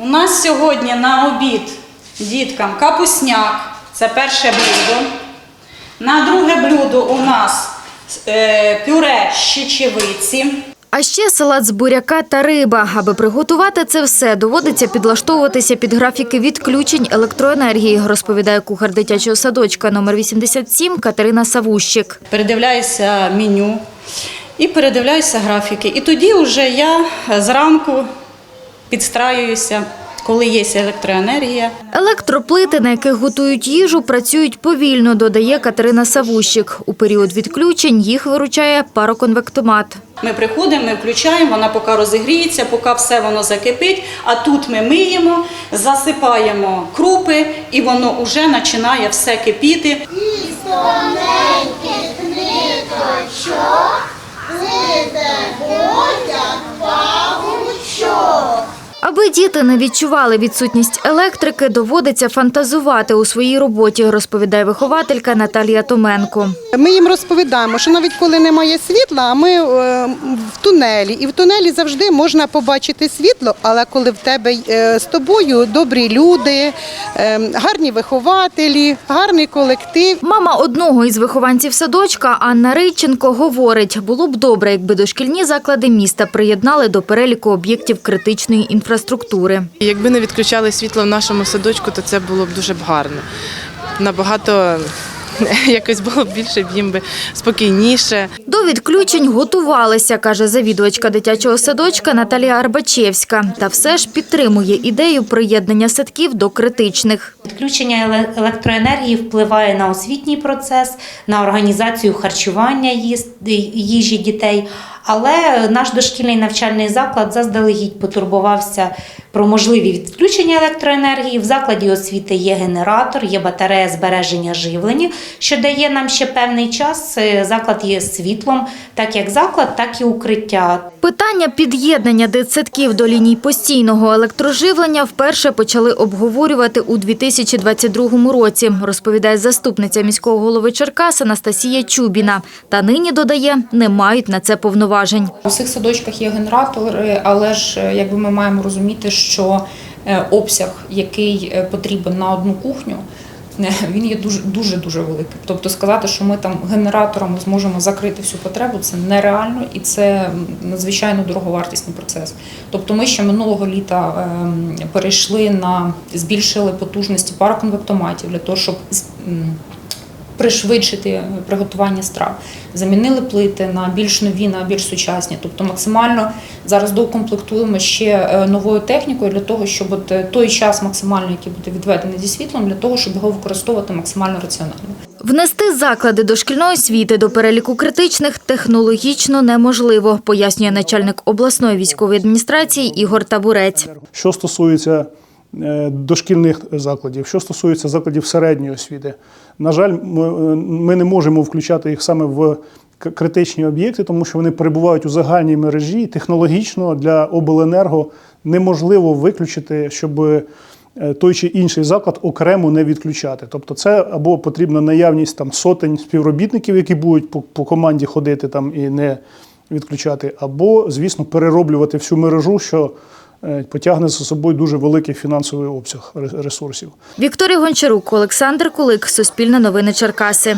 У нас сьогодні на обід діткам капусняк, це перше блюдо. На друге блюдо у нас е, пюре з чечевиці. А ще салат з буряка та риба. Аби приготувати це все, доводиться підлаштовуватися під графіки відключень електроенергії, розповідає кухар дитячого садочка номер 87 Катерина Савущик. Передивляюся меню і передивляюся графіки. І тоді вже я зранку підстраююся, коли є електроенергія. Електроплити, на яких готують їжу, працюють повільно, додає Катерина Савущик. У період відключень їх виручає пароконвектомат. Ми приходимо, ми включаємо, вона поки розігріється, поки все воно закипить. А тут ми миємо, засипаємо крупи, і воно вже починає все кипіти. Аби діти не відчували відсутність електрики, доводиться фантазувати у своїй роботі, розповідає вихователька Наталія Томенко. Ми їм розповідаємо, що навіть коли немає світла, ми е, в тунелі, і в тунелі завжди можна побачити світло, але коли в тебе е, з тобою добрі люди, е, гарні вихователі, гарний колектив. Мама одного із вихованців садочка Анна Рийченко говорить, було б добре, якби дошкільні заклади міста приєднали до переліку об'єктів критичної інфраструктури. Якби не відключали світло в нашому садочку, то це було б дуже б гарно. Набагато якось було б більше їм би спокійніше. До відключень готувалися, каже завідувачка дитячого садочка Наталія Арбачевська. Та все ж підтримує ідею приєднання садків до критичних. Відключення електроенергії впливає на освітній процес, на організацію харчування їжі дітей. Але наш дошкільний навчальний заклад заздалегідь потурбувався про можливі відключення електроенергії. В закладі освіти є генератор, є батарея збереження живлення, що дає нам ще певний час. Е, Заклад є світлом, так як заклад, так і укриття. Питання під'єднання дитсадків до ліній постійного електроживлення вперше почали обговорювати у 2022 році, розповідає заступниця міського голови Черкас Анастасія Чубіна. Та нині, додає, не мають на це повноважень. У всіх садочках є генератори, але ж е, якби ми маємо розуміти, що е, обсяг, який е, потрібен на одну кухню, він є дуже дуже дуже великий. Тобто сказати, що ми там генераторами зможемо закрити всю потребу, це нереально і це надзвичайно дороговартісний процес. Тобто, ми ще минулого літа ем, перейшли на збільшили потужності пароконвектоматів для того, щоб пришвидшити приготування страв. Замінили плити на більш нові, на більш сучасні. Тобто максимально зараз доукомплектуємо ще е, новою технікою для того, щоб от е, той час максимально, який буде відведений зі світлом, для того, щоб його використовувати максимально раціонально. Внести заклади дошкільної освіти до переліку критичних технологічно неможливо, пояснює начальник обласної військової адміністрації Ігор Табурець. Що стосується е, дошкільних закладів, що стосується закладів середньої освіти, на жаль, ми, е, не можемо включати їх саме в критичні об'єкти, тому що вони перебувають у загальній мережі. Технологічно для обленерго неможливо виключити, щоб е, той чи інший заклад окремо не відключати. Тобто, це або потрібна наявність там сотень співробітників, які будуть по, по команді ходити там і не відключати, або, звісно, перероблювати всю мережу, що е, потягне за собою дуже великий фінансовий обсяг ре- ресурсів. Вікторія Гончарук, Олександр Кулик, Суспільне новини Черкаси.